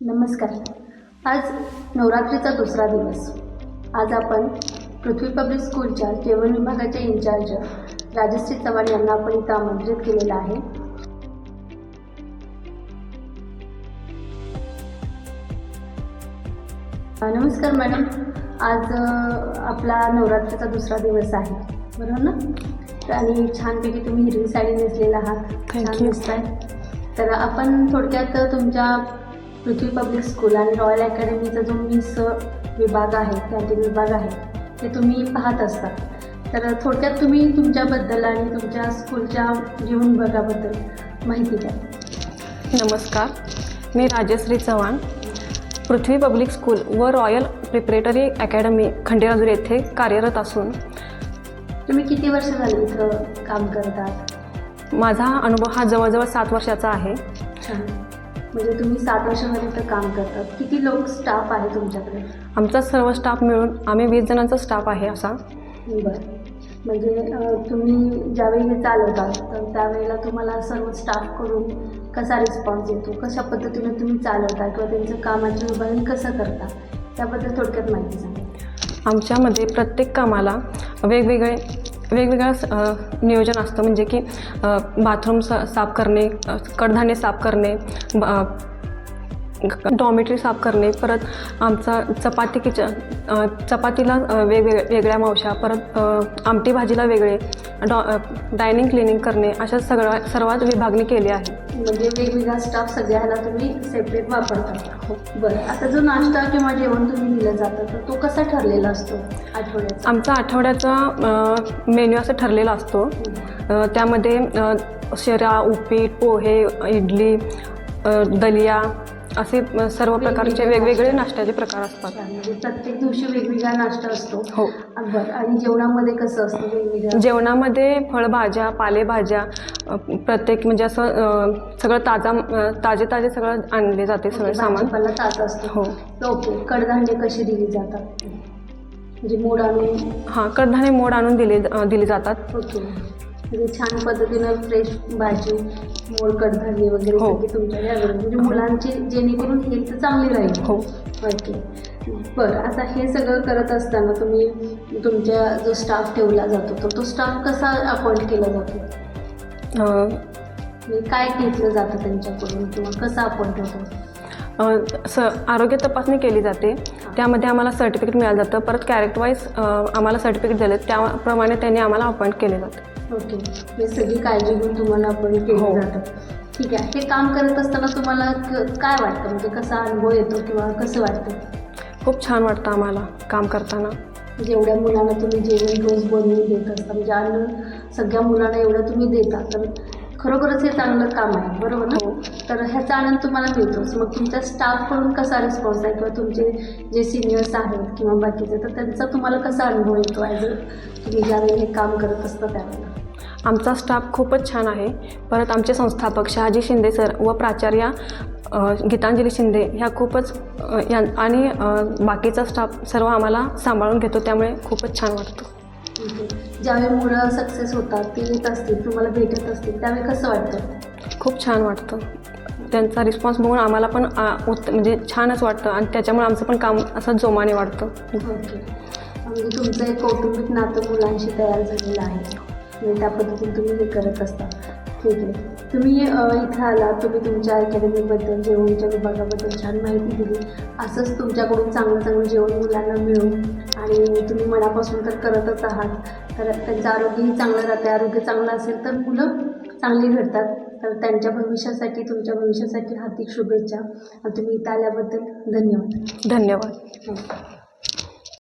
नमस्कार. आज नवरात्रीचा दुसरा दिवस. आज आपण पृथ्वी पब्लिक स्कूलच्या जेवण विभागाचे इंचार्ज राजश्री चव्हाण यांना आपण इथं आमंत्रित केलेलं आहे. नमस्कार मॅडम. आज आपला नवरात्रीचा दुसरा दिवस आहे. बरोबर ना? आणि छानपैकी तुम्ही हिरवी साडी नेसलेला आहात. छान you. दिसताय. तर आपण थोडक्यात तुमच्या पृथ्वी पब्लिक स्कूल आणि रॉयल अकॅडमीचा जो मिस विभाग आहे कॅन्टीन विभाग आहे ते तुम्ही पाहत असता. तर थोडक्यात तुम्ही तुमच्याबद्दल आणि तुमच्या स्कूलच्या जीवन विभागाबद्दल माहिती द्या. नमस्कार. मी राजश्री चव्हाण. पृथ्वी पब्लिक स्कूल व रॉयल प्रिपरेटरी अकॅडमी खंडेराजूर येथे कार्यरत असून तुम्ही किती वर्ष झाली इथं काम करतात? माझा अनुभव हा जवळजवळ सात वर्षाचा आहे. म्हणजे तुम्ही सात वर्षामध्ये इथं काम करतात. किती लोक स्टाफ आहे तुमच्याकडे? आमचा सर्व स्टाफ मिळून आम्ही वीस जणांचा स्टाफ आहे असा. बरं. म्हणजे तुम्ही ज्यावेळी हे चालवता तर त्यावेळेला तुम्हाला सर्व स्टाफकडून कसा रिस्पॉन्स येतो? कशा पद्धतीने तुम्ही चालवता किंवा त्यांचं कामाचं विभाजन कसं करता? त्याबद्दल थोडक्यात माहिती सांगा. आमच्यामध्ये प्रत्येक कामाला वेगवेगळे वेगवेगळं नियोजन असतं. म्हणजे की बाथरूम सा साफ करणे कडधान्य साफ करणे डॉमेट्री डॉमेटरी साफ करणे परत आमचा चपाती किच चपातीला वेगवेगळ्या वेगळ्या मावशा परत आमटी भाजीला वेगळे डॉ डायनिंग क्लिनिंग करणे अशा सगळ्या सर्वात विभागणी केली आहे. म्हणजे वेगवेगळा स्टाफ सगळ्याला तुम्ही सेपरेट वापरता. बरं. आता जो नाश्ता किंवा जेवण तुम्ही दिलं जातं तर तो कसा ठरलेला असतो आठवड्याचा? आमचा आठवड्याचा मेन्यू असं ठरलेला असतो. त्यामध्ये शिरा उपीट पोहे इडली दलिया असे सर्व प्रकारचे वेगवेगळे नाश्त्याचे प्रकार असतात. म्हणजे प्रत्येक दिवशी वेगवेगळा नाश्ता असतो. हो. बरं आणि जेवणामध्ये कसं असतं जेवणामध्ये फळभाज्या पालेभाज्या प्रत्येक म्हणजे असं सगळं ताजा ताजे ताजे सगळं आणले जाते सगळं सामान. ताजा असतो. हो. ओके कडधान्य कशी दिली जातात? म्हणजे मोड आणून? हां कडधान्य मोड आणून दिले दिले जातात. ओके. म्हणजे छान पद्धतीनं फ्रेश भाजी मोड कडधान्य वगैरे हो. सगळी तुमच्याकडे available. म्हणजे मुलांची जेणेकरून हेल्थ चांगली राहील. हो. ओके. बरं आता हे सगळं करत असताना तुम्ही तुमच्या जो स्टाफ ठेवला जातो तर तो स्टाफ कसा अपॉइंट केला जातो? काय घेतलं जातं त्यांच्याकडून किंवा कसा अपॉइंट होतो अ, स आरोग्य तपासणी केली जाते. त्यामध्ये आम्हाला सर्टिफिकेट मिळालं जातं. परत कॅरेक्ट वाईज आम्हाला सर्टिफिकेट दिलं त्याप्रमाणे त्यांनी आम्हाला अपॉइंट केले जातं. ओके. हे सगळी काळजी घेऊन तुम्हाला अपॉइंट केलं हो. जातं. ठीक आहे. हे काम करत असताना तुम्हाला क- काय वाटतं? म्हणजे कसा अनुभव येतो किंवा कसं वाटतं? खूप छान वाटतं आम्हाला काम करताना. जेवढ्या मुलांना तुम्ही जेवण रोज बनवून देत असता म्हणजे अन्न सगळ्या मुलांना एवढं तुम्ही देता तर खरोखरच हे चांगलं काम आहे बरोबर ना? हो. तर ह्याचा आनंद तुम्हाला मिळतोच मग तुमच्या स्टाफकडून कसा रिस्पॉन्स आहे किंवा तुमचे जे सिनियर्स आहेत किंवा बाकीचे तर त्यांचा तुम्हाला कसा अनुभव येतो? ॲज अ तुम्ही ज्यावेळी हे काम करत असता त्यावेळेला आमचा स्टाफ खूपच छान आहे. परत आमचे संस्थापक शहाजी शिंदे सर व प्राचार्या गीतांजली शिंदे ह्या खूपच या आणि बाकीचा स्टाफ सर्व आम्हाला सांभाळून घेतो त्यामुळे खूपच छान वाटतं. ज्यावेळी मुलं सक्सेस होतात ते येत असतील तुम्हाला भेटत असतील त्यावेळी कसं वाटतं? खूप छान वाटतं. त्यांचा रिस्पॉन्स बघून आम्हाला पण आ, उत म्हणजे छानच वाटतं आणि त्याच्यामुळे आमचं पण काम असं जोमाने वाढतं. ओके. म्हणजे तुमचं एक कौटुंबिक नातं मुलांशी तयार झालेलं आहे. त्या पद्धतीने तुम्ही हे करत असता. ठीक आहे. तुम्ही इथं आला तुम्ही तुमच्या अकॅडमीबद्दल जेवणच्या विभागाबद्दल छान माहिती दिली. असंच तुमच्याकडून चांगलं चांगलं जेवण मुलांना मिळून आणि तुम्ही मनापासून तर करतच आहात. तर त्यांचं आरोग्यही चांगलं राहतं आरोग्य चांगलं असेल तर मुलं चांगली घडतात. तर त्यांच्या भविष्यासाठी तुमच्या भविष्यासाठी हार्दिक शुभेच्छा. आणि तुम्ही इथं आल्याबद्दल धन्यवाद. धन्यवाद. हो.